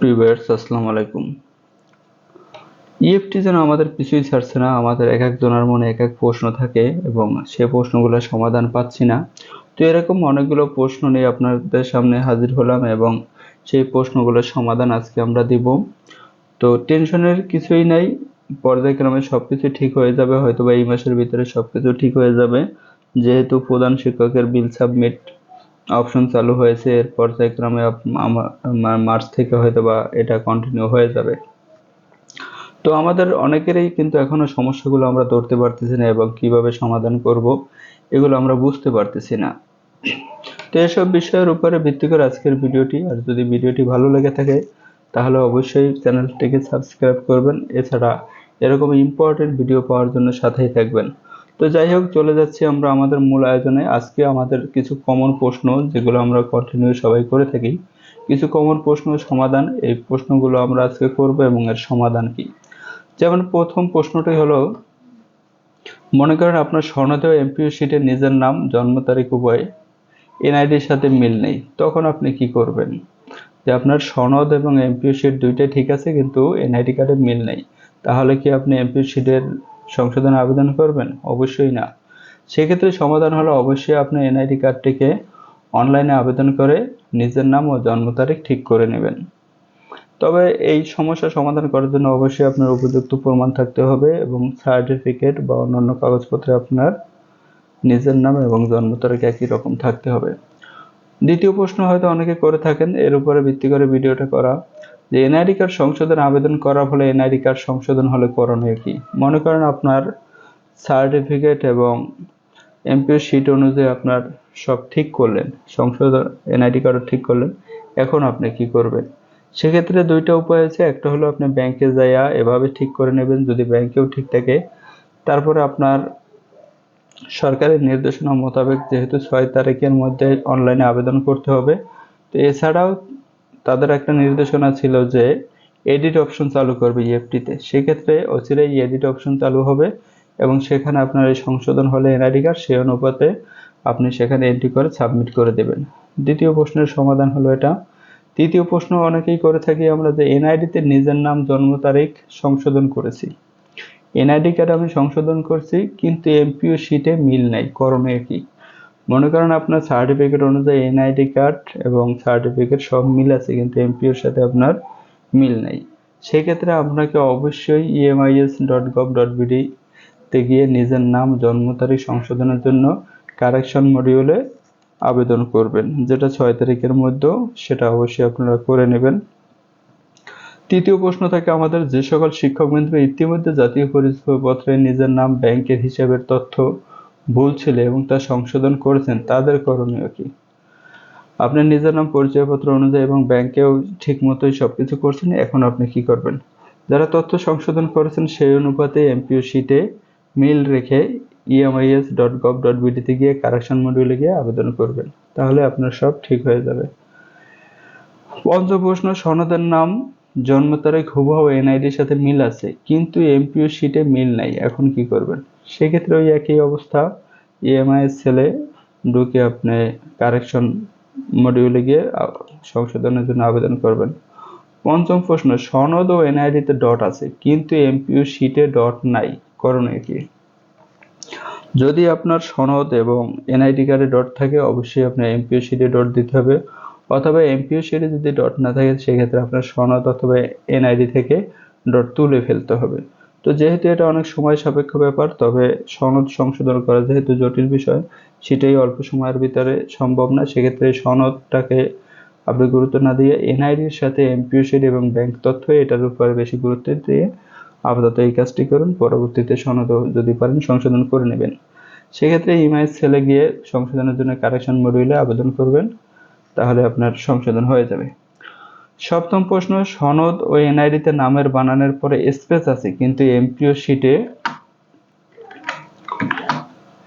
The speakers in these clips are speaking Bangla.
ভিউয়ার্স আসসালামু আলাইকুম। ইএফটি যেন আমাদের কিছুই ছাড়ছে না, আমাদের এক একজনের মনে এক এক প্রশ্ন থাকে এবং সে প্রশ্নগুলোর সমাধান পাচ্ছি না। তো এরকম অনেকগুলো প্রশ্ন নিয়ে আপনাদের সামনে হাজির হলাম এবং সেই প্রশ্নগুলোর সমাধান আজকে আমরা দিব। তো টেনশনের কিছুই নাই, পর্যায়ক্রমে সব কিছু ঠিক হয়ে যাবে হয়তো বা এই মাসের ভিতরে সব কিছু ঠিক হয়ে যাবে। যেহেতু প্রধান শিক্ষকের বিল সাবমিট অপশন চালু হয়েছে এর পর্যায়ক্রমে মার্চ থেকে হয়তো বা এটা কন্টিনিউ হয়ে যাবে। তো আমাদের অনেকেরই কিন্তু এখনও সমস্যাগুলো আমরা ধরতে পারতেছি না এবং কীভাবে সমাধান করব, এগুলো আমরা বুঝতে পারতেছি না। তো এসব বিষয়ের উপরে ভিত্তি করে আজকের ভিডিওটি, আর যদি ভিডিওটি ভালো লেগে থাকে, তাহলে অবশ্যই চ্যানেলটিকে সাবস্ক্রাইব করবেন। এছাড়া এরকম ইম্পর্টেন্ট ভিডিও পাওয়ার জন্য সাথেই থাকবেন। তো যাই হোক, চলে যাচ্ছি আমরা আমাদের মূল আয়োজনে। আজকে আমাদের কিছু কমন প্রশ্ন, যেগুলো আমরা কন্টিনিউ সবাই করে থাকি। কিছু কমন প্রশ্ন সমাধান, এই প্রশ্নগুলো আমরা আজকে করব এবং এর সমাধান কি? যেমন প্রথম প্রশ্নটি হলো, মনে করেন আপনার স্বর্ণদেহ এমপিও শিটে নিজের নাম, জন্ম তারিখ উভয় এনআইডির সাথে মিল নেই। তখন আপনি কি করবেন? যে আপনার সনদ এবং এমপিও শিট দুইটাই ঠিক আছে, কিন্তু এনআইডি কার্ডে মিল নেই। তাহলে কি আপনি এমপিও শিটের সংশোধনে আবেদন করবেন? অবশ্যই না। সেক্ষেত্রে সমাধান হলো অবশ্যই আপনি এনআইডি কার্ডটিকে অনলাইনে আবেদন করে নিজের নাম ও জন্ম তারিখ ঠিক করে নেবেন। তবে এই সমস্যা সমাধান করার জন্য অবশ্যই আপনার উপযুক্ত প্রমাণ থাকতে হবে এবং সার্টিফিকেট বা অন্যান্য কাগজপত্রে আপনার নিজের নাম এবং জন্ম তারিখ একই রকম থাকতে হবে। দ্বিতীয় প্রশ্ন হয়তো অনেকে করে থাকেন, এর উপরে ভিত্তি করে ভিডিওটা করা। যে এনআইডি কার্ড সংশোধন আবেদন করার ফলে এনআইডি কার্ড সংশোধন হলে করণীয় কি? মনে করেন আপনার সার্টিফিকেট এবং এমপিও শিট অনুযায়ী আপনার সব ঠিক করলেন, সংশোধন এনআইডি কার্ডও ঠিক করলেন, এখন আপনি কি করবেন? সেক্ষেত্রে দুইটা উপায় আছে, একটা হলো আপনি ব্যাংকে যাইয়া এভাবে ঠিক করে নেবেন, যদি ব্যাংকেও ঠিক থাকে। তারপরে আপনার সরকারের নির্দেশনা মোতাবেক যেহেতু ছয় তারিখের মধ্যে অনলাইনে আবেদন করতে হবে, তো এছাড়াও তাদের একটা নির্দেশনা ছিল যে এডিট অপশন চালু করবে ইএফটিতে সেক্ষেত্রে অচিরেই এডিট অপশন চালু হবে এবং সেখানে আপনার এই সংশোধন হলে এনআইডি কার্ড সেই অনুপাতে আপনি সেখানে এন্ট্রি করে সাবমিট করে দেবেন। দ্বিতীয় প্রশ্নের সমাধান হলো এটা। তৃতীয় প্রশ্ন, অনেকেই করে থাকি আমরা যে এনআইডিতে নিজের নাম, জন্ম তারিখ সংশোধন করেছি। এনআইডি কার্ড আমি সংশোধন করছি, কিন্তু এমপিও শিটে মিল নাই, করণীয় কি? মনে করেন আপনার সার্টিফিকেট অনুযায়ী এনআইডি কার্ড এবং সার্টিফিকেট সব মিল আছে, কিন্তু এমপিওর সাথে আপনার মিল নাই। সেক্ষেত্রে আপনাকে অবশ্যই EMIS dot gov dot BD তে গিয়ে নিজের নাম, জন্ম তারিখ, সংশোধনের জন্য কারেকশন মডিউলে আবেদন করবেন। যেটা ছয় তারিখের মধ্যেও সেটা অবশ্যই আপনারা করে নেবেন। তৃতীয় প্রশ্ন থাকে, আমাদের যে সকল শিক্ষক শিক্ষকবৃন্দ ইতিমধ্যে জাতীয় পরিচয়পত্রে নিজের নাম, ব্যাংকের হিসাবের তথ্য ভুল ছিল এবং তা সংশোধন করেছেন, তাদের করণীয় কি? আপনি নিজের নাম, পরিচয়পত্র অনুযায়ী এবং ব্যাংকেও ঠিক মতোই সব কিছু করছেন, এখন আপনি কি করবেন? যারা তথ্য সংশোধন করেছেন, সেই অনুপাতে এমপিও শিটে মিল রেখে ইএমআইএস ডট গভ ডট বিডিতে গিয়ে কারেকশন মডিউলে গিয়ে আবেদন করবেন, তাহলে আপনার সব ঠিক হয়ে যাবে। পঞ্চম প্রশ্ন সনদের নাম জন্ম তারিখ হুবহু এনআইডির সাথে মিল আছে, কিন্তু এমপিও শিটে মিল নাই, এখন কি করবেন? সেক্ষেত্রে ওই একই অবস্থা ইএমআইএস সেলে ঢুকে আপনি কারেকশন মডিউলে গিয়ে সংশোধনের জন্য আবেদন করবেন। পঞ্চম প্রশ্ন, সনদ ও এনআইডিতে ডট আছে, কিন্তু এমপিও শিটে ডট নাই, করণীয় কি? যদি আপনার সনদ এবং এনআইডি কার্ডে ডট থাকে, অবশ্যই আপনার এমপিও শিটে ডট দিতে হবে। অথবা এমপিও শিটে যদি ডট না থাকে, সেক্ষেত্রে আপনার সনদ অথবা এনআইডি থেকে ডট তুলে ফেলতে হবে। তো যেহেতু এটা অনেক সময় সাপেক্ষ ব্যাপার, তবে সনদ সংশোধন করা যেহেতু জটিল বিষয়, সেটাই অল্প সময়ের ভিতরে সম্ভব না। সেক্ষেত্রে সনদটাকে আপনি গুরুত্ব না দিয়ে এনআইডির সাথে এমপিও শিট এবং ব্যাংক তথ্য এটার উপরে বেশি গুরুত্ব দিয়ে আপাতত এই কাজটি করুন। পরবর্তীতে সনদ যদি পারেন, সংশোধন করে নেবেন। সেক্ষেত্রে ইমেজ সেলে গিয়ে সংশোধনের জন্য কারেকশন মডিউলে আবেদন করবেন। তাহলে আপনার সংশোধন হয়ে যাবে। সপ্তম প্রশ্ন, সনদ ও এনআইডিতে নামের বানানের পরে স্পেস আছে, কিন্তু এমপিও শিটে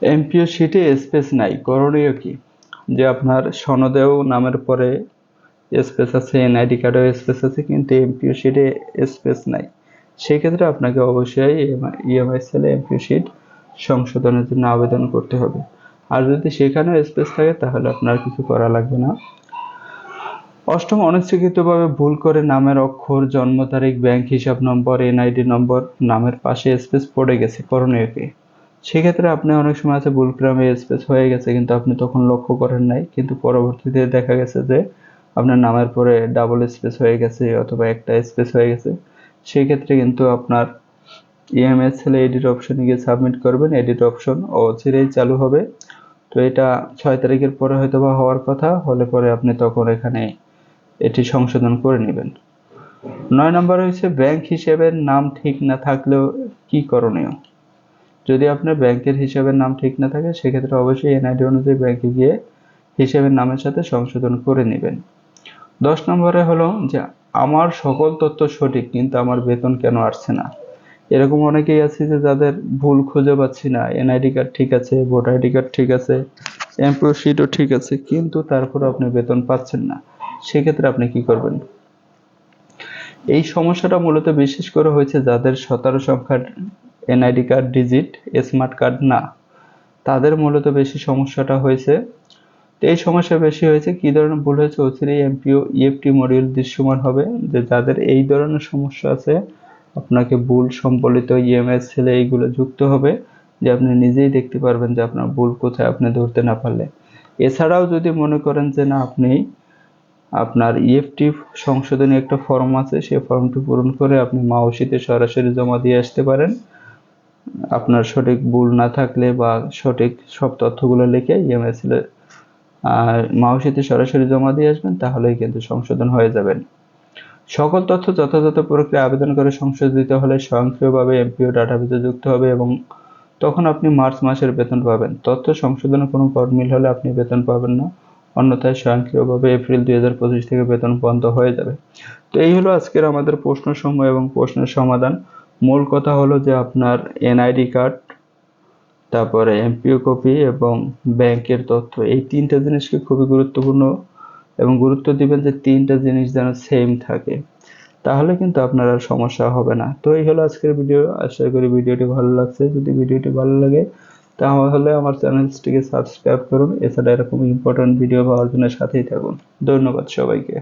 এমপিও শিটে স্পেস নাই। করণীয় কি? যে আপনার সনদেও নামের পরে স্পেস আছে, এনআইডি কার্ডেও স্পেস আছে, কিন্তু এমপিও শিটে স্পেস নাই। সেক্ষেত্রে আপনাকে অবশ্যই ইএমআই সেলে এমপিও শিট সংশোধনের জন্য আবেদন করতে হবে। আর যদি সেখানেও স্পেস থাকে, তাহলে আপনার কিছু করা লাগবে না। অষ্টম, অনিচ্ছাকৃতভাবে ভুল করে নামের অক্ষর, জন্ম তারিখ ব্যাংক হিসাব নম্বর এনআইডি নম্বর নামের পাশে স্পেস পড়ে গেছে করণীয় কি সেক্ষেত্রে আপনি অনেক সময় আছে ভুল ক্রমে স্পেস হয়ে গেছে, কিন্তু আপনি তখন লক্ষ্য করেন নাই। কিন্তু পরবর্তীতে দেখা গেছে যে, আপনার নামের পরে ডাবল স্পেস হয়ে গেছে অথবা একটা স্পেস হয়ে গেছে। সেই ক্ষেত্রে কিন্তু আপনার ইএমএস ছেলে এডিট অপশনে গিয়ে সাবমিট করবেন। এডিট অপশন ও চিরেই চালু হবে। তো এটা ছয় তারিখের পরে হয়তো বা হওয়ার কথা, হলে পরে আপনি তখন এখানে এটি সংশোধন করে নেবেন। নয় নম্বর হচ্ছে ব্যাংক হিসেবের নাম ঠিক না থাকলেও কি করণীয়? যদি আপনার ব্যাংকের হিসাবের নাম ঠিক না থাকে, সেক্ষেত্রে অবশ্যই এনআইডি অনুযায়ী ব্যাংকে গিয়ে হিসাবের নামের সাথে সংশোধন করে নেবেন। দশ নম্বরে হলো যে, আমার সকল তথ্য সঠিক, কিন্তু আমার বেতন কেন আসছে না? এরকম অনেকেই আছে যে যাদের ভুল খুঁজে পাচ্ছি না এনআইডি কার্ড ঠিক আছে ভোটার আইডি কার্ড ঠিক আছে এমপ্লয় শিটও ঠিক আছে, কিন্তু তারপরে আপনি বেতন পাচ্ছেন না, সেক্ষেত্রে আপনি কি করবেন? এই সমস্যাটা মূলত বিশেষ করে হয়েছে যাদের সতেরো সংখ্যার NID card digit smart card না, তাদের মূলত বেশি সমস্যাটা হয়েছে। এই সমস্যা বেশি হয়েছে, কি ধরনের ভুল হয়েছে? অচিরেই এমপিও ইএফটি মডিউল দৃশ্যমান হবে, যে যাদের এই ধরনের সমস্যা আছে আপনাকে ভুল সম্বলিত ইএমএস ছেলে এইগুলো যুক্ত হবে যে আপনি নিজেই দেখতে পারবেন যে আপনার ভুল কোথায় আপনি ধরতে না পারলে। এছাড়াও যদি মনে করেন যে না, আপনি আপনার ইএফটি সংশোধনী একটা ফর্ম আছে সেই ফর্মটি পূরণ করে আপনি মাওসিতে সরাসরি জমা দিয়ে আসতে পারেন। আপনার সঠিক ভুল না থাকলে বা সঠিক সব তথ্যগুলো লিখে ইএমএস আর মাওসিতে সরাসরি জমা দিয়ে আসবেন, তাহলেই কিন্তু সংশোধন হয়ে যাবেন। সকল তথ্য যথাযথ প্রক্রিয়া আবেদন করে সংশোধিত হলে স্বয়ংক্রিয়ভাবে এমপিও ডাটাবেজে যুক্ত হবে এবং তখন আপনি মার্চ মাসের বেতন পাবেন। তথ্য সংশোধনের কোনো গড়মিল হলে আপনি বেতন পাবেন না। অন্যথায় স্বয়ংক্রিয়ভাবে এপ্রিল দুই হাজার পঁচিশ থেকে বেতন বন্ধ হয়ে যাবে। তো এই হলো আজকের আমাদের প্রশ্ন সময় এবং প্রশ্নের সমাধান। মূল কথা হলো যে আপনার এনআইডি কার্ড, তারপরে এমপিও কপি এবং ব্যাংকের তথ্য। এই তিনটা জিনিসকে খুবই গুরুত্বপূর্ণ এবং গুরুত্ব দিবেন যে তিনটা জিনিস যেন সেম থাকে। তাহলে কিন্তু আপনার আর সমস্যা হবে না। তো এই হলো আজকের ভিডিও আশা করি ভিডিওটি ভালো লাগছে। যদি ভিডিওটি ভালো লাগে, তাহলে আমার চ্যানেলটিকে সাবস্ক্রাইব করুন। এছাড়া এরকম ইম্পর্টেন্ট ভিডিও পাওয়ার জন্য সাথেই থাকুন। ধন্যবাদ সবাইকে।